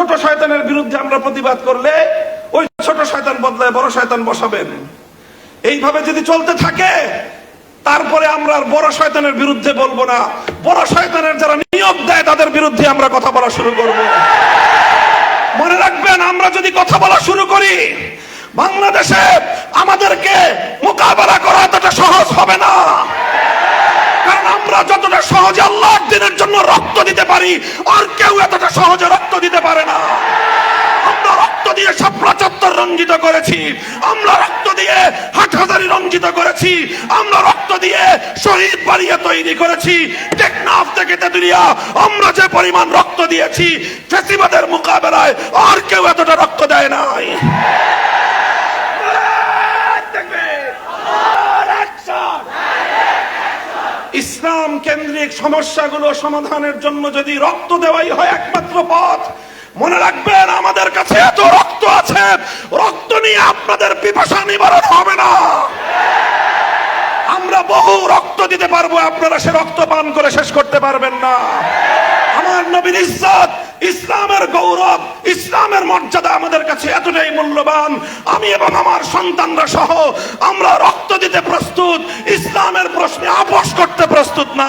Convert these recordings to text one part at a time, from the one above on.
ছোট শয়তানের বিরুদ্ধে আমরা প্রতিবাদ করলে ওই ছোট শয়তান বদলায় বড় শয়তান বসাবেন। এইভাবে যদি চলতে থাকে, তারপরে আমরা বড় শয়তানের বিরুদ্ধে বলব না। বড় শয়তানের যারা নিয়োগ দেয়, তাদের বিরুদ্ধে আমরা কথা বলা শুরু করব। মনে রাখবেন, আমরা যদি কথা বলা শুরু করি, বাংলাদেশে আমাদেরকে মোকাবেলা করা এতটা সহজ হবে না। কারণ আমরা যতটা সহজে আল্লাহর দিনের জন্য রক্ত দিতে পারি, আর কেউ এতটা সহজে রক্ত রঞ্জিত করেছি। আমরা রক্ত দিয়ে হাটহাজারি রঞ্জিত করেছি। আমরা রক্ত দিয়ে শহীদ বাড়িয়ে তৈরি করেছি। টেকনাফ থেকে তেতুলিয়া, আমরা যে পরিমাণ রক্ত দিয়েছি, ফেসিবাদের মোকাবেলায় আর কেউ এতটা রক্ত দেয় নাই। ইসলাম কেন্দ্রিক সমস্যাগুলো সমাধানের জন্য যদি রক্ত দেওয়াই হয় একমাত্র পথ, মনে রাখবেন আমাদের কাছে এত রক্ত আছে, রক্ত নিয়ে আপনাদের পিপাসা নিবারণ হবে না। আমরা বহু রক্ত দিতে পারব, আপনারা সে রক্ত পান করে শেষ করতে পারবেন না। আমার নবীর ইজ্জত, ইসলামের গৌরব, ইসলামের মর্যাদা আমাদের কাছে এতটাই মূল্যবান। আমি এবং আমার সন্তানরা সহ আমরা রক্ত দিতে প্রস্তুত, ইসলামের প্রশ্নে আপোষ করতে প্রস্তুত না।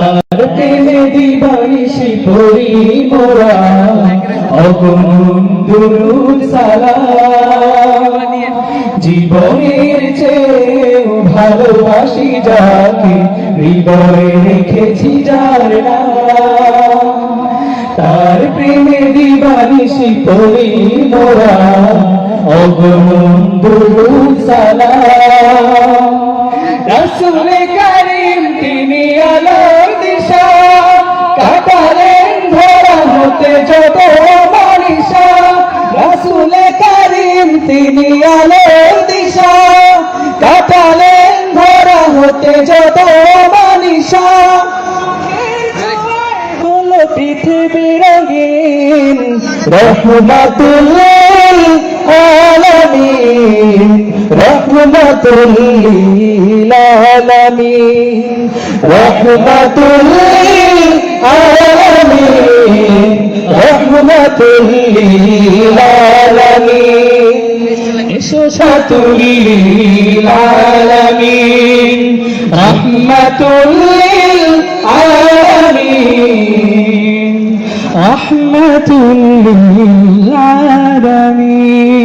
তার প্রেমে দিবানিসি করি মোরা অগণন দুরুদ সালাম। জীবনের চেয়েও ভালোবাসি যাকে, হৃদয়ে রেখেছি যার তার প্রেমে দিবানিসি করি মোরা অগণন দুরুদ সালাম। যত মানিসা রাসূলে কারীম তিনি দিশা। কাটালেন ধরা হতে যত মানিসা হলো পৃথিবী রঙিন, রহমাতুল্লিল আলামিন রহমাতুল্লিল আলামিন রহমাতুল্লিল আলামিন। লিল আলামিন এসো সাতুলিল আলামিন রহমাতুল লিল আলামিন রহমাতুল লিল আলামিন